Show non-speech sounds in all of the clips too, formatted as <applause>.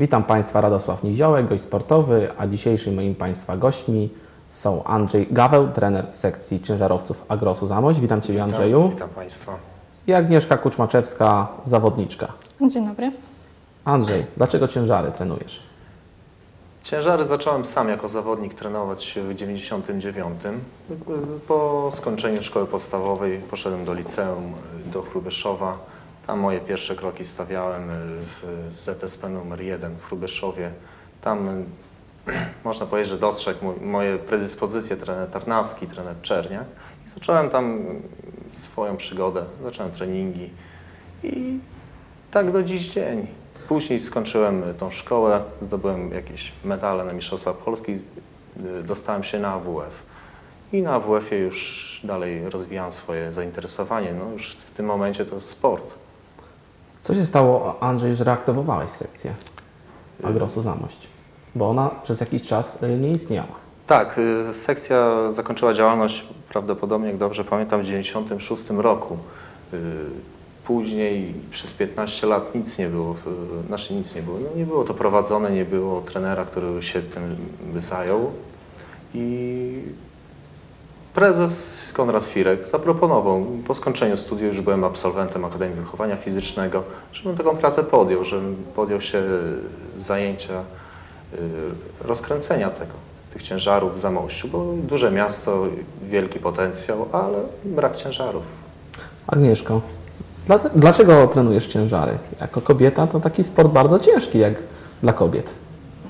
Witam Państwa, Radosław Niziołek, gość sportowy, a dzisiejszymi moimi Państwa gośćmi są Andrzej Gaweł, trener sekcji ciężarowców Agrosu Zamość. Witam Ciebie Andrzeju. Witam Państwa. I Agnieszka Kuczmaczewska, zawodniczka. Dzień dobry. Andrzej, dlaczego ciężary trenujesz? Ciężary zacząłem sam jako zawodnik trenować w 99. Po skończeniu szkoły podstawowej poszedłem do liceum, do Chrubeszowa. Tam moje pierwsze kroki stawiałem w ZSP numer 1 w Chrubeszowie. Tam <clears throat> można powiedzieć, że dostrzegł moje predyspozycje trener Tarnawski, trener Czerniak. I zacząłem tam swoją przygodę, zacząłem treningi i tak do dziś dzień. Później skończyłem tą szkołę, zdobyłem jakieś medale na Mistrzostwach Polski, y, dostałem się na AWF. I na AWF-ie już dalej rozwijałem swoje zainteresowanie. No już w tym momencie to sport. Co się stało, Andrzej, że reaktywowałeś sekcję Agrosu Zamość? Bo ona przez jakiś czas y, nie istniała. Tak, y, sekcja zakończyła działalność prawdopodobnie, jak dobrze pamiętam, w 1996 roku. Y, Później przez 15 lat nic nie było, y, znaczy nic nie było. No nie było to prowadzone, nie było trenera, który się tym zajął. I prezes Konrad Firek zaproponował, po skończeniu studiów, już byłem absolwentem Akademii Wychowania Fizycznego, żebym taką pracę podjął, żebym podjął się zajęcia y, rozkręcenia tego, tych ciężarów w Zamościu, bo duże miasto, wielki potencjał, ale brak ciężarów. Agnieszko, dla, dlaczego trenujesz ciężary? Jako kobieta to taki sport bardzo ciężki jak dla kobiet.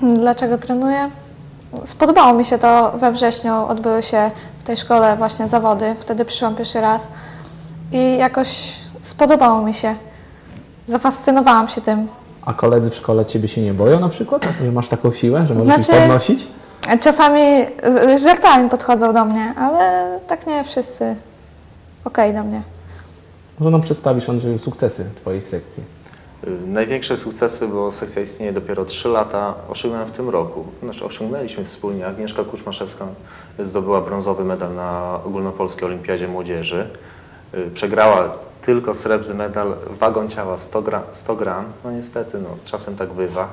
Dlaczego trenuję? Spodobało mi się to we wrześniu. Odbyły się w tej szkole właśnie zawody. Wtedy przyszłam pierwszy raz i jakoś spodobało mi się. Zafascynowałam się tym. A koledzy w szkole Ciebie się nie boją na przykład? Że masz taką siłę, że możesz ich Znaczy- podnosić? Czasami z żartami podchodzą do mnie, ale tak nie wszyscy okej do mnie. Może nam przedstawisz, Andrzeju, sukcesy Twojej sekcji. Y, Największe sukcesy, bo sekcja istnieje dopiero 3 lata, osiągnąłem w tym roku. Znaczy osiągnęliśmy wspólnie. Agnieszka Kuczmaszewska zdobyła brązowy medal na ogólnopolskiej olimpiadzie młodzieży. Y, Przegrała tylko srebrny medal, wagon ciała 100, gra, 100 gram. No niestety, no, czasem tak bywa.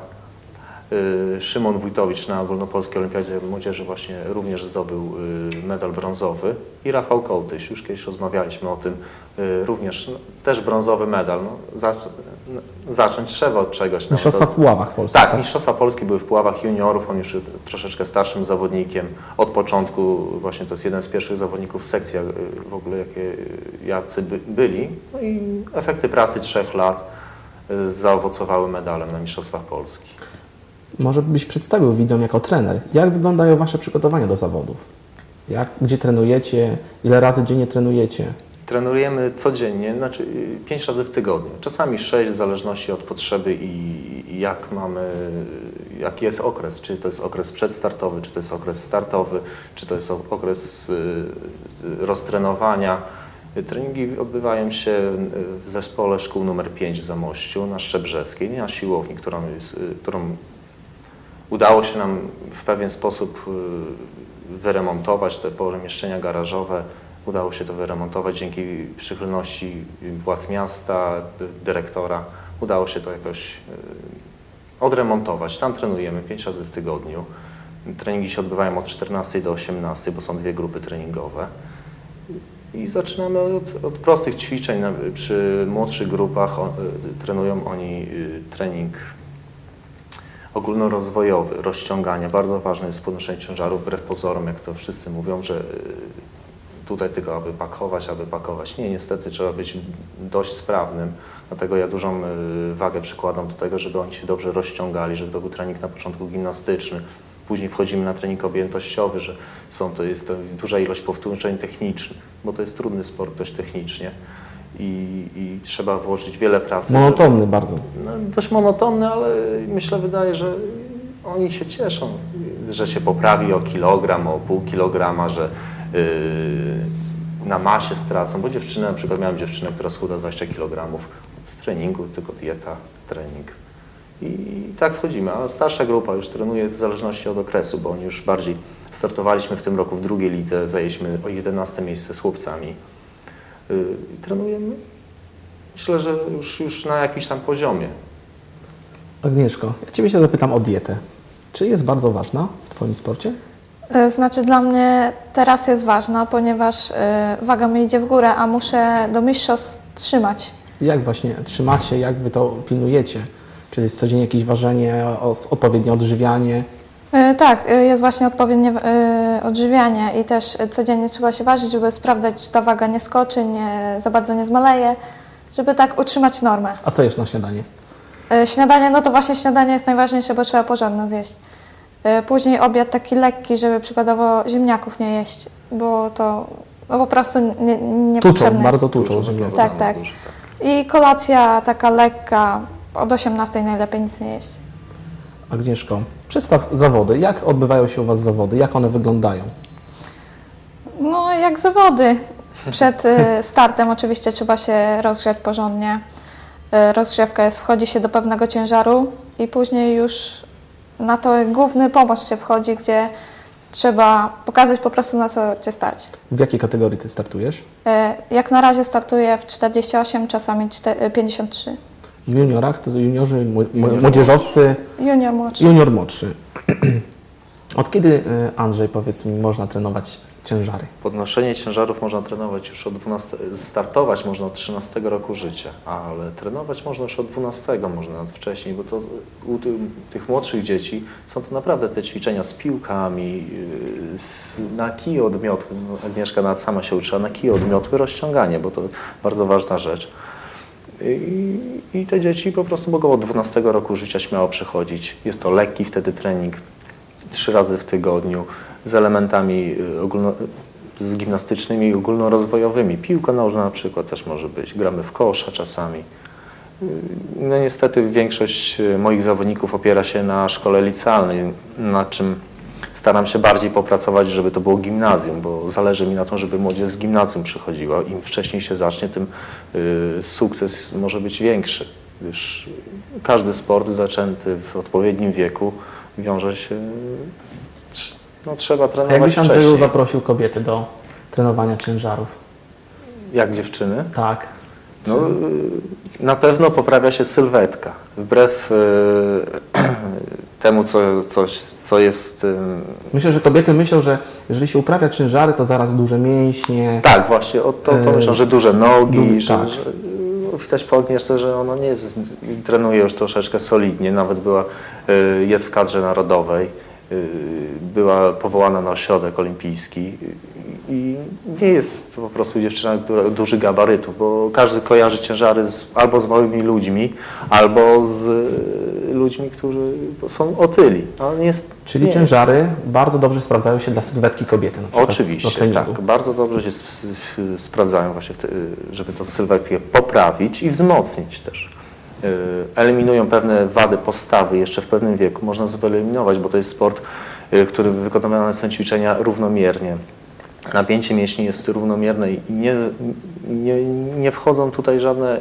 Y, Szymon Wójtowicz na ogólnopolskiej olimpiadzie młodzieży właśnie również zdobył medal brązowy i Rafał Kołtyś, już kiedyś rozmawialiśmy o tym, również no, też brązowy medal. No, zacząć trzeba od czegoś. Mistrzostwa w Puławach Polskich, tak, tak? Mistrzostwa Polski były w Puławach juniorów, on już troszeczkę starszym zawodnikiem. Od początku właśnie to jest jeden z pierwszych zawodników sekcji y, w ogóle, jakie jacy by, byli. No i efekty pracy trzech lat y, zaowocowały medalem na Mistrzostwach Polski. Może byś przedstawił widzom jako trener, jak wyglądają Wasze przygotowania do zawodów? Jak, gdzie trenujecie? Ile razy dziennie trenujecie? Trenujemy codziennie, znaczy y, pięć razy w tygodniu, czasami sześć w zależności od potrzeby i jak mamy, jaki jest okres, czy to jest okres przedstartowy, czy to jest okres startowy, czy to jest okres y, y, roztrenowania. Y, Treningi odbywają się y, w zespole szkół numer 5 w Zamościu na Szczebrzeskiej, na siłowni, którą, y, którą udało się nam w pewien sposób y, wyremontować te pomieszczenia garażowe. Udało się to wyremontować dzięki przychylności władz miasta, dyrektora. Udało się to jakoś y, odremontować. Tam trenujemy pięć razy w tygodniu. Treningi się odbywają od 14 do 18, bo są dwie grupy treningowe. I zaczynamy od, od prostych ćwiczeń. Przy młodszych grupach y, trenują oni y, trening ogólnorozwojowy, rozciągania. Bardzo ważne jest podnoszenie ciężaru, wbrew pozorom, jak to wszyscy mówią, że tutaj tylko aby pakować, aby pakować. Nie, niestety trzeba być dość sprawnym, dlatego ja dużą y, wagę przykładam do tego, żeby oni się dobrze rozciągali, żeby to był trening na początku gimnastyczny. Później wchodzimy na trening objętościowy, że są to, jest to duża ilość powtórzeń technicznych, bo to jest trudny sport dość technicznie i, i trzeba włożyć wiele pracy. żeby- Monotonny bardzo. no, dość monotonny, ale myślę, wydaje, że oni się cieszą, że się poprawi o kilogram, o pół kilograma, że na masie stracą, bo dziewczyny, na przykład miałem dziewczynę, która schudła 20 kg od treningu, tylko dieta, trening. I tak wchodzimy, a starsza grupa już trenuje w zależności od okresu, bo oni już bardziej startowaliśmy w tym roku w drugiej lidze, zajęliśmy o 11 miejsce z chłopcami. Yy, I trenujemy myślę, że już, już na jakimś tam poziomie. Agnieszko, ja Ciebie się zapytam o dietę. Czy jest bardzo ważna w Twoim sporcie? Y, Znaczy dla mnie teraz jest ważna, ponieważ y, waga mi idzie w górę, a muszę do mistrzostw trzymać. Jak właśnie trzymacie, jak Wy to pilnujecie? Czy jest codziennie jakieś ważenie, odpowiednie odżywianie? Y, Tak, jest właśnie odpowiednie odżywianie i też codziennie trzeba się ważyć, żeby sprawdzać, czy ta waga nie skoczy, nie, za bardzo nie zmaleje, żeby tak utrzymać normę. A co jesz na śniadanie? Śniadanie, no to właśnie śniadanie jest najważniejsze, bo trzeba porządne zjeść. Y, Później obiad taki lekki, żeby przykładowo ziemniaków nie jeść, bo to no po prostu nie, niepotrzebne Tuczą, bardzo jest. tuczą ziemniaki. Tak, tak. tak. I kolacja taka lekka, od 18 najlepiej nic nie jeść. Agnieszko, przedstaw zawody. Jak odbywają się u Was zawody? Jak one wyglądają? No jak zawody. Przed y, startem oczywiście trzeba się rozgrzać porządnie. Y, Rozgrzewka jest, wchodzi się do pewnego ciężaru i później już na to główny pomost się wchodzi, gdzie trzeba pokazać po prostu na co Cię stać. W jakiej kategorii Ty startujesz? Y, Jak na razie startuję w 48, czasami czte- 53. W juniorach to juniorzy, mł- młodzieżowcy, Junior młodszy. junior młodszy. Od kiedy, y, Andrzej, powiedz mi, można trenować ciężary? Podnoszenie ciężarów można trenować już od 12, startować można od 13 roku życia, ale trenować można już od 12, może nawet wcześniej, bo to u ty- tych młodszych dzieci są to naprawdę te ćwiczenia z piłkami, yy, z, na kij odmiotły, no, Agnieszka nawet sama się uczyła, na kij odmiotły rozciąganie, bo to bardzo ważna rzecz. I, I te dzieci po prostu mogą od 12 roku życia śmiało przychodzić. Jest to lekki wtedy trening, trzy razy w tygodniu, z elementami y, ogólno, z gimnastycznymi ogólnorozwojowymi. Piłka nożna na przykład też może być, gramy w kosza czasami. Y, No niestety większość y, moich zawodników opiera się na szkole licealnej, nad czym staram się bardziej popracować, żeby to było gimnazjum, bo zależy mi na tym, żeby młodzież z gimnazjum przychodziła. Im wcześniej się zacznie, tym sukces może być większy, gdyż każdy sport zaczęty w odpowiednim wieku wiąże się, no trzeba trenować jakbyś, Andrzeju, wcześniej. zaprosił kobiety do trenowania ciężarów? Jak dziewczyny? Tak. No, na pewno poprawia się sylwetka. Wbrew y, <clears throat> temu, co, coś, co jest. y, Myślę, że kobiety myślą, że jeżeli się uprawia ciężary, to zaraz duże mięśnie. Tak, właśnie, o to, to Y, myślę, że duże nogi, tak. że widać po Agnieszce, że ona nie jest, trenuje już troszeczkę solidnie, nawet była, y, jest w kadrze narodowej, była powołana na ośrodek olimpijski i nie jest to po prostu dziewczyna, która duży gabarytów, bo każdy kojarzy ciężary z, albo z małymi ludźmi, albo z y, ludźmi, którzy są otyli. On jest, Czyli nie. ciężary bardzo dobrze sprawdzają się dla sylwetki kobiety. Na przykład Oczywiście, tak. Bardzo dobrze się sp- sp- sprawdzają właśnie, te, żeby tą sylwetkę poprawić i wzmocnić też. Yy, Eliminują pewne wady postawy jeszcze w pewnym wieku. Można wyeliminować, bo to jest sport, yy, który wykonywane są ćwiczenia równomiernie. Napięcie mięśni jest równomierne i nie, nie, nie wchodzą tutaj żadne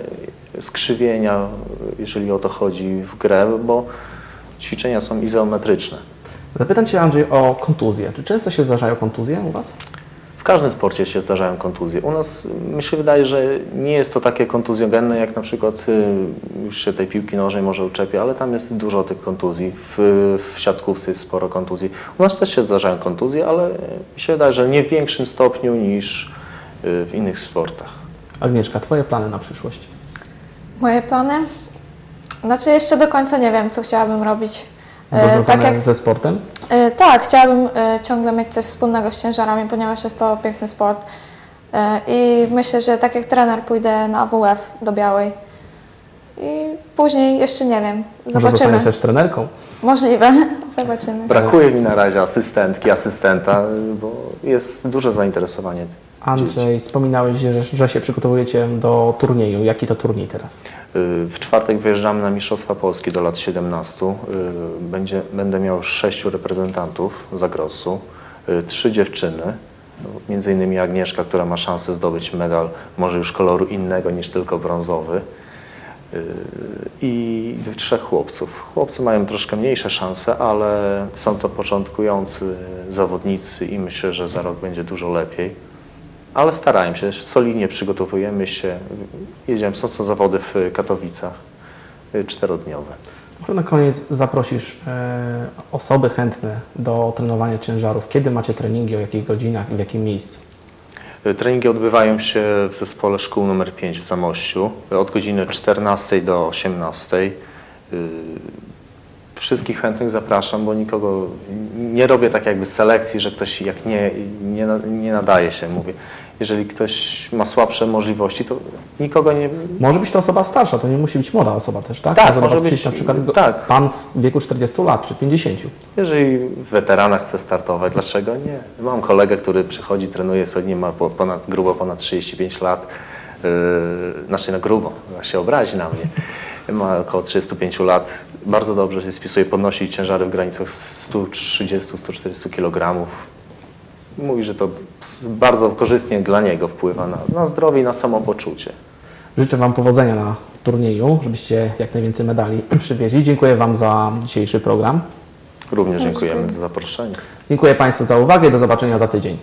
skrzywienia, jeżeli o to chodzi w grę, bo ćwiczenia są izometryczne. Zapytam Cię, Andrzej, o kontuzje. Czy często się zdarzają kontuzje u Was? W każdym sporcie się zdarzają kontuzje. U nas mi się wydaje, że nie jest to takie kontuzjogenne, jak na przykład y, już się tej piłki nożnej może uczepia, ale tam jest dużo tych kontuzji. W, w siatkówce jest sporo kontuzji. U nas też się zdarzają kontuzje, ale y, mi się wydaje, że nie w większym stopniu niż y, w innych sportach. Agnieszka, Twoje plany na przyszłość? Moje plany? Znaczy jeszcze do końca nie wiem, co chciałabym robić. E, Związane tak jak ze sportem? E, Tak, chciałabym e, ciągle mieć coś wspólnego z ciężarami, ponieważ jest to piękny sport. I myślę, że tak jak trener pójdę na AWF do Białej. I później jeszcze nie wiem. Może Zobaczymy. zostaniesz też trenerką? Możliwe. <laughs> Zobaczymy. Brakuje mi na razie asystentki, asystenta, bo jest duże zainteresowanie. Andrzej, wspominałeś, że, że się przygotowujecie do turnieju. Jaki to turniej teraz? Y, W czwartek wyjeżdżamy na Mistrzostwa Polski do lat 17. Y, Będzie, będę miał sześciu reprezentantów z Agrosu, y, trzy dziewczyny, między innymi Agnieszka, która ma szansę zdobyć medal może już koloru innego niż tylko brązowy i trzech chłopców. Chłopcy mają troszkę mniejsze szanse, ale są to początkujący zawodnicy i myślę, że za rok będzie dużo lepiej. Ale starają się, solidnie przygotowujemy się. Jedziemy, są to zawody w Katowicach, y, czterodniowe. Może na koniec zaprosisz e, osoby chętne do trenowania ciężarów. Kiedy macie treningi, o jakich godzinach i w jakim miejscu? Y, Treningi odbywają się w zespole szkół nr 5 w Zamościu od godziny 14 do 18. Y, Wszystkich chętnych zapraszam, bo nikogo nie robię tak jakby selekcji, że ktoś jak nie, nie, nie nadaje się, mówię. Jeżeli ktoś ma słabsze możliwości, to nikogo nie, Może być to osoba starsza, to nie musi być młoda osoba też, tak? Tak, może do Was być- przyjść na przykład tak. pan w wieku 40 lat czy 50. Jeżeli weterana chce startować, dlaczego nie? Mam kolegę, który przychodzi, trenuje sobie, ma po- ponad, grubo ponad 35 lat, yy, znaczy na grubo, się obrazi na mnie. <laughs> Ma około 35 lat, bardzo dobrze się spisuje, podnosi ciężary w granicach 130-140 kg. Mówi, że to bardzo korzystnie dla niego wpływa na, na zdrowie i na samopoczucie. Życzę Wam powodzenia na turnieju, żebyście jak najwięcej medali <clears throat> przywieźli. Dziękuję Wam za dzisiejszy program. Również Dziękuję. dziękujemy za zaproszenie. Dziękuję Państwu za uwagę. Do zobaczenia za tydzień.